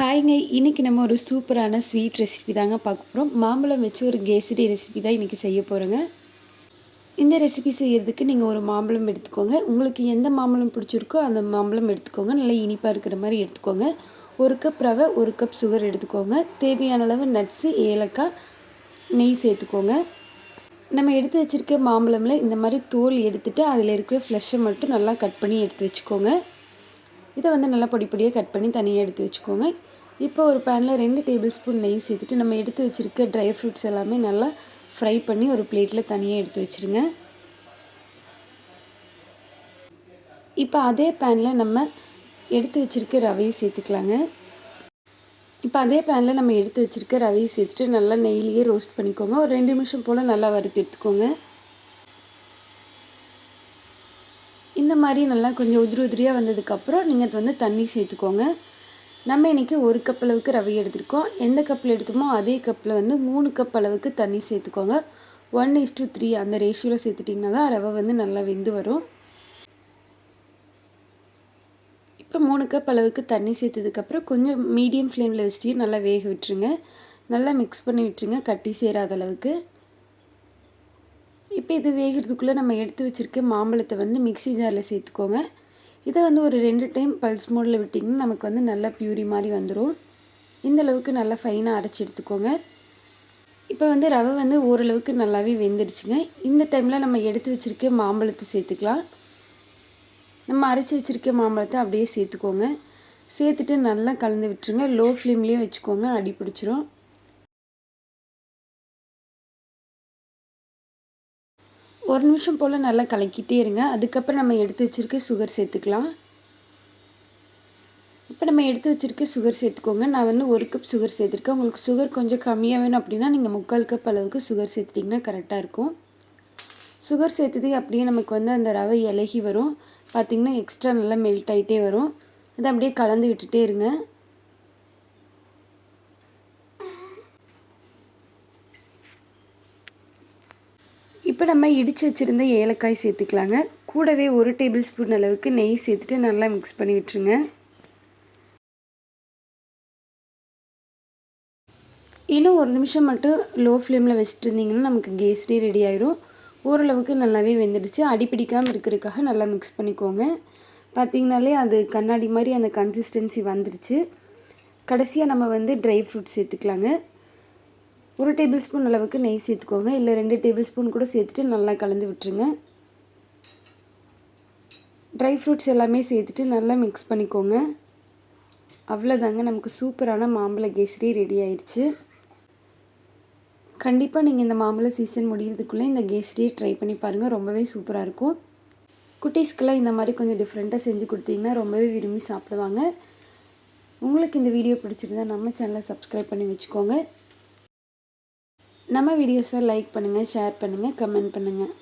ஹாய்ங்க இன்றைக்கி நம்ம ஒரு சூப்பரான ஸ்வீட் ரெசிபி தாங்க பார்க்க போகிறோம் மாம்பழம் வச்சு ஒரு கேசரி ரெசிபி தான் இன்றைக்கி செய்ய போகிறோங்க இந்த ரெசிபி செய்கிறதுக்கு நீங்கள் ஒரு மாம்பழம் எடுத்துக்கோங்க. உங்களுக்கு எந்த மாம்பழம் பிடிச்சிருக்கோ அந்த மாம்பழம் எடுத்துக்கோங்க. நல்லா இனிப்பாக இருக்கிற மாதிரி எடுத்துக்கோங்க. ஒரு கப் ரவை ஒரு கப் சுகர் எடுத்துக்கோங்க. தேவையான அளவு நட்ஸு ஏலக்காய் நெய் சேர்த்துக்கோங்க. நம்ம எடுத்து வச்சுருக்க மாம்பழமில் இந்த மாதிரி தோல் எடுத்துகிட்டு அதில் இருக்கிற ஃப்ளஷை மட்டும் நல்லா கட் பண்ணி எடுத்து வச்சுக்கோங்க. இதை வந்து நல்லா பொடி பொடியாக கட் பண்ணி தனியாக எடுத்து வச்சுக்கோங்க. இப்போ ஒரு பேனில் ரெண்டு டேபிள் ஸ்பூன் நெய் சேர்த்துட்டு நம்ம எடுத்து வச்சுருக்க ட்ரை ஃப்ரூட்ஸ் எல்லாமே நல்லா ஃப்ரை பண்ணி ஒரு பிளேட்டில் தனியாக எடுத்து வச்சுருங்க. இப்போ அதே பேனில் நம்ம எடுத்து வச்சுருக்க ரவையை சேர்த்துக்கலாங்க. இப்போ அதே பேனில் நம்ம எடுத்து வச்சுருக்க ரவையை சேர்த்துட்டு நல்லா நெய்லேயே ரோஸ்ட் பண்ணிக்கோங்க. ஒரு ரெண்டு நிமிஷம் போல் நல்லா வறுத்து எடுத்துக்கோங்க. இந்த மாதிரி நல்லா கொஞ்சம் உதிரி உதிரியாக வந்ததுக்கப்புறம் நீங்கள் வந்து தண்ணி சேர்த்துக்கோங்க. நம்ம இன்றைக்கி ஒரு கப் அளவுக்கு ரவை எடுத்துருக்கோம். எந்த கப்பில் எடுத்தோமோ அதே கப்பில் வந்து மூணு கப் அளவுக்கு தண்ணி சேர்த்துக்கோங்க. ஒன் இஸ் டூ த்ரீ அந்த ரேஷியோவில் சேர்த்துட்டிங்கன்னா தான் ரவை வந்து நல்லா வெந்து வரும். இப்போ மூணு கப் அளவுக்கு தண்ணி சேர்த்ததுக்கப்புறம் கொஞ்சம் மீடியம் ஃப்ளேமில் வச்சுட்டு நல்லா வேக விட்டுருங்க. நல்லா மிக்ஸ் பண்ணி விட்டுருங்க. கட்டி சேராத அளவுக்கு. இப்போ இது வேகிறதுக்குள்ளே நம்ம எடுத்து வச்சுருக்க மாம்பழத்தை வந்து மிக்சி ஜாரில் சேர்த்துக்கோங்க. இதை வந்து ஒரு ரெண்டு டைம் பல்ஸ் மோடில் விட்டிங்கன்னா நமக்கு வந்து நல்லா பியூரி மாதிரி வந்துடும். இந்தளவுக்கு நல்லா ஃபைனாக அரைச்சி எடுத்துக்கோங்க. இப்போ வந்து ரவை வந்து ஓரளவுக்கு நல்லாவே வெந்துடுச்சுங்க. இந்த டைமில் நம்ம எடுத்து வச்சுருக்க மாம்பழத்தை சேர்த்துக்கலாம். நம்ம அரைச்சி வச்சுருக்க மாம்பழத்தை அப்படியே சேர்த்துக்கோங்க. சேர்த்துட்டு நல்லா கலந்து விட்டுருங்க. லோ ஃப்ளேம்லேயே வச்சுக்கோங்க. அடி பிடிச்சிரும். ஒரு நிமிஷம் போல் நல்லா கலக்கிட்டே இருங்க. அதுக்கப்புறம் நம்ம எடுத்து வச்சுருக்க சுகர் சேர்த்துக்கலாம். இப்போ நம்ம எடுத்து வச்சுருக்க சுகர் சேர்த்துக்கோங்க. நான் வந்து ஒரு கப் சுகர் சேர்த்துருக்கேன். உங்களுக்கு சுகர் கொஞ்சம் கம்மியாக வேணும் அப்படின்னா நீங்கள் முக்கால் கப் அளவுக்கு சுகர் சேர்த்துட்டிங்கன்னா கரெக்டாக இருக்கும். சுகர் சேர்த்தது அப்படியே நமக்கு வந்து அந்த ரவை இலகி வரும். பார்த்திங்கன்னா எக்ஸ்ட்ரா நல்லா மெல்ட் ஆகிட்டே வரும். அதை அப்படியே கலந்து விட்டுட்டே இருங்க. இப்போ நம்ம இடித்து வச்சுருந்த ஏலக்காய் சேர்த்துக்கலாங்க. கூடவே ஒரு டேபிள் ஸ்பூன் அளவுக்கு நெய் சேர்த்துட்டு நல்லா மிக்ஸ் பண்ணி விட்டுருங்க. இன்னும் ஒரு நிமிஷம் மட்டும் லோ ஃப்ளேமில் வச்சுட்டு இருந்தீங்கன்னா நமக்கு கேஸ்ரி ரெடி ஆயிரும். ஓரளவுக்கு நல்லாவே வெந்துடுச்சு. அடிப்பிடிக்காமல் இருக்கிறதுக்காக நல்லா மிக்ஸ் பண்ணிக்கோங்க. பார்த்திங்கனாலே அது கண்ணாடி மாதிரி அந்த கன்சிஸ்டன்சி வந்துடுச்சு கடைசியாக நம்ம வந்து ட்ரை ஃப்ரூட்ஸ் சேர்த்துக்கலாங்க. ஒரு டேபிள் ஸ்பூன் அளவுக்கு நெய் சேர்த்துக்கோங்க. இல்லை ரெண்டு டேபிள் ஸ்பூன் கூட சேர்த்துட்டு நல்லா கலந்து விட்டுருங்க. ட்ரை ஃப்ரூட்ஸ் எல்லாமே சேர்த்துட்டு நல்லா மிக்ஸ் பண்ணிக்கோங்க. அவ்வளோதாங்க நமக்கு சூப்பரான மாம்பழ கேசரி ரெடி ஆயிடுச்சு. கண்டிப்பாக நீங்கள் இந்த மாம்பழ சீசன் முடிகிறதுக்குள்ளே இந்த கேசரியை ட்ரை பண்ணி பாருங்கள் ரொம்பவே சூப்பராக இருக்கும். குட்டீஸ்க்கெல்லாம் இந்த மாதிரி கொஞ்சம் டிஃப்ரெண்ட்டாக செஞ்சு கொடுத்தீங்கன்னா ரொம்பவே விரும்பி சாப்பிடுவாங்க. உங்களுக்கு இந்த வீடியோ பிடிச்சிருந்தா நம்ம சேனலை சப்ஸ்கிரைப் பண்ணி வச்சுக்கோங்க. நம்ம வீடியோஸை லைக் பண்ணுங்கள் ஷேர் பண்ணுங்கள் கமெண்ட் பண்ணுங்கள்